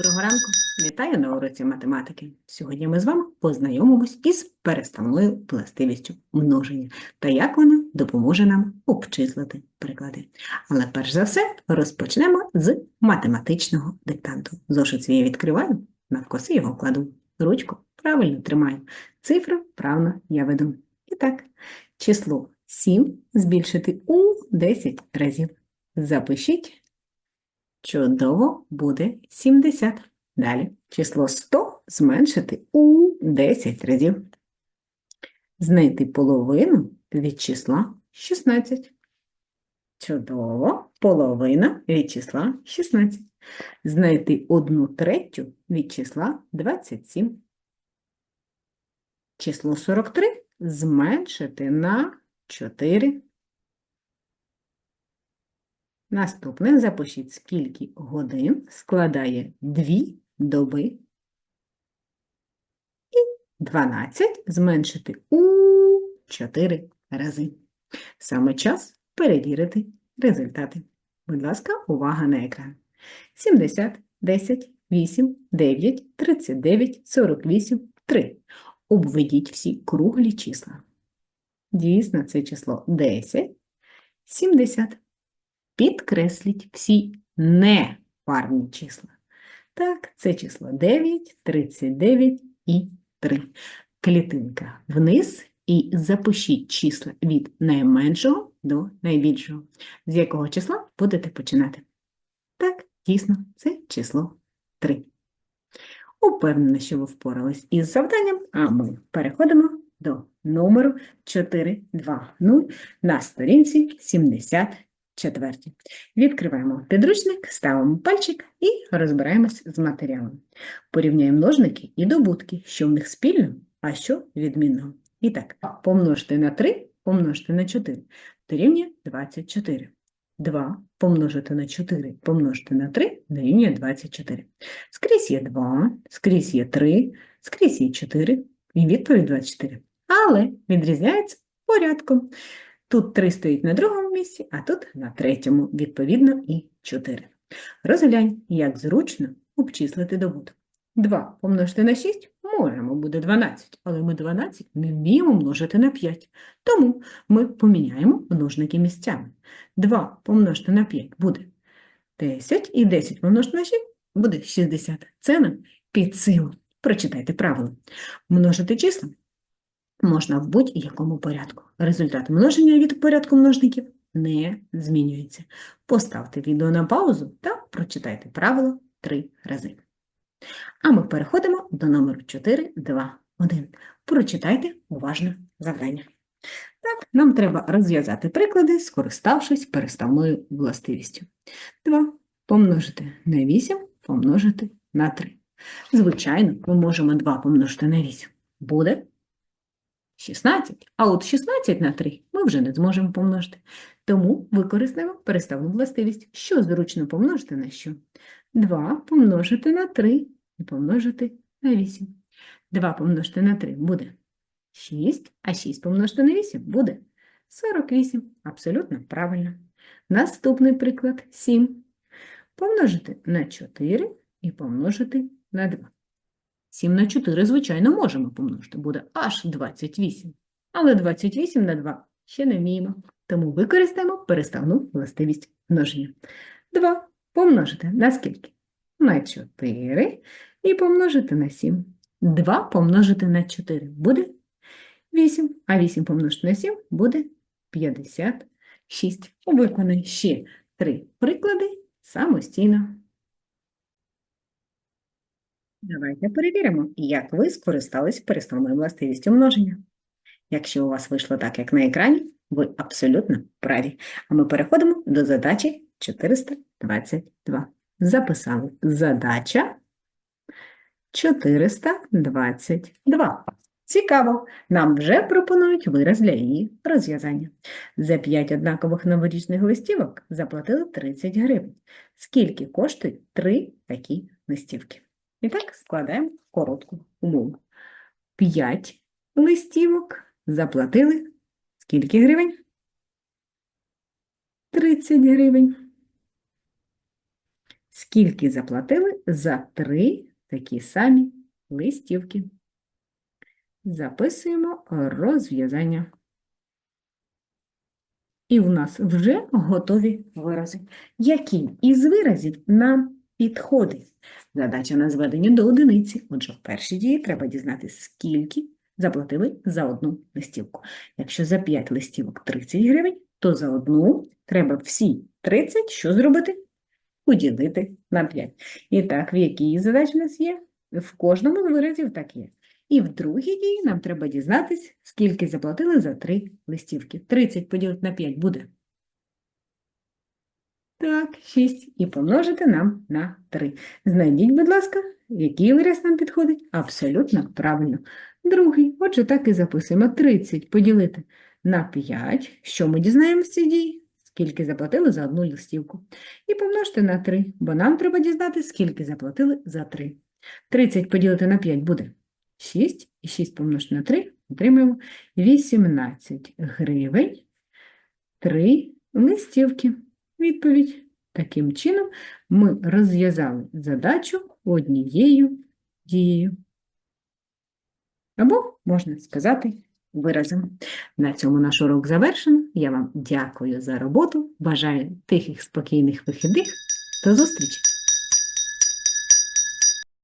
Доброго ранку! Вітаю на уроці математики. Сьогодні ми з вами познайомимось із переставною властивістю множення та як вона допоможе нам обчислити приклади. Але перш за все розпочнемо з математичного диктанту. Зошит свій відкриваю, навкоси його кладу. Ручку правильно тримаю. Цифру правильно я веду. І так, число 7 збільшити у 10 разів. Запишіть Чудово буде 70. Далі число 100 зменшити у 10 разів. Знайти половину від числа 16. Чудово, половина від числа 16. Знайти одну третю від числа 27. Число 43 зменшити на 4. Наступне запишіть, скільки годин складає 2 доби. І 12 зменшити у 4 рази. Саме час перевірити результати. Будь ласка, увага на екран. 70, 10, 8, 9, 39, 48, 3. Обведіть всі круглі числа. Дійсно, це число 10, 70. Підкресліть всі непарні числа. Так, це число 9, 39 і 3. Клітинка вниз і запишіть числа від найменшого до найбільшого. З якого числа будете починати? Так, дійсно, це число 3. Упевнена, що ви впорались із завданням, а ми переходимо до номеру 420 на сторінці 70 четверті. Відкриваємо підручник, ставимо пальчик і розбираємось з матеріалом. Порівняємо множники і добутки, що в них спільно, а що відмінного. І так, помножити на 3, помножити на 4, дорівнює 24. 2 помножити на 4, помножити на 3, дорівнює 24. Скрізь є 2, скрізь є 3, скрізь є 4, і відповідь 24. Але відрізняється порядком. Тут 3 стоїть на другому місці, а тут на третьому, відповідно, і 4. Розглянь, як зручно обчислити добуток. 2 помножити на 6 можемо, буде 12, але ми 12 не вміємо множити на 5. Тому ми поміняємо множники місцями. 2 помножити на 5 буде 10, і 10 помножити на 6 буде 60. Це нам під силу. Прочитайте правило. Множити числа можна в будь-якому порядку. Результат множення від порядку множників не змінюється. Поставте відео на паузу та прочитайте правило три рази. А ми переходимо до номеру 4, 2, 1. Прочитайте уважно завдання. Так, нам треба розв'язати приклади, скориставшись переставною властивістю. 2 помножити на 8 помножити на 3. Звичайно, ми можемо 2 помножити на 8. Буде 16, а от 16 на 3 ми вже не зможемо помножити. Тому використаємо переставну властивість, що зручно помножити на що? 2 помножити на 3 і помножити на 8. 2 помножити на 3 буде 6, а 6 помножити на 8 буде 48. Абсолютно правильно. Наступний приклад 7. Помножити на 4 і помножити на 2. 7 на 4, звичайно, можемо помножити, буде аж 28. Але 28 на 2 ще не вміємо, тому використаємо переставну властивість множення. 2 помножити на скільки? На 4 і помножити на 7. 2 помножити на 4 буде 8, а 8 помножити на 7 буде 56. Виконай ще три приклади самостійно. Давайте перевіримо, як ви скористались переставною властивістю множення. Якщо у вас вийшло так, як на екрані, ви абсолютно праві. А ми переходимо до задачі 422. Записали задача 422. Цікаво, нам вже пропонують вираз для її розв'язання. За 5 однакових новорічних листівок заплатили 30 гривень. Скільки коштують 3 такі листівки? І так складаємо коротку умову. 5 листівок заплатили скільки гривень? 30 гривень. скільки заплатили за три такі самі листівки. Записуємо розв'язання. І в нас вже готові вирази. Які із виразів нам підходить? Задача на зведення до одиниці. Отже, в першій дії треба дізнатися, скільки заплатили за одну листівку. Якщо за 5 листівок 30 гривень, то за одну треба всі 30 що зробити? Поділити на 5. І так, в якій задачі у нас є? В кожному з виразів так є. І в другій дії нам треба дізнатись, скільки заплатили за 3 листівки. 30 поділити на 5 буде. Так, 6. І помножити нам на 3. Знайдіть, будь ласка, який вираз нам підходить? Абсолютно правильно. Другий. Отже, так і записуємо. 30 поділити на 5. Що ми дізнаємося цієї дії? Скільки заплатили за одну листівку. І помножити на 3, бо нам треба дізнатися, скільки заплатили за 3. 30 поділити на 5 буде 6, і 6 помножити на 3 отримаємо 18 гривень 3 листівки. Відповідь. Таким чином ми розв'язали задачу однією дією. Або, можна сказати, виразом. На цьому наш урок завершено. Я вам дякую за роботу. Бажаю тихих, спокійних вихідних. До зустрічі!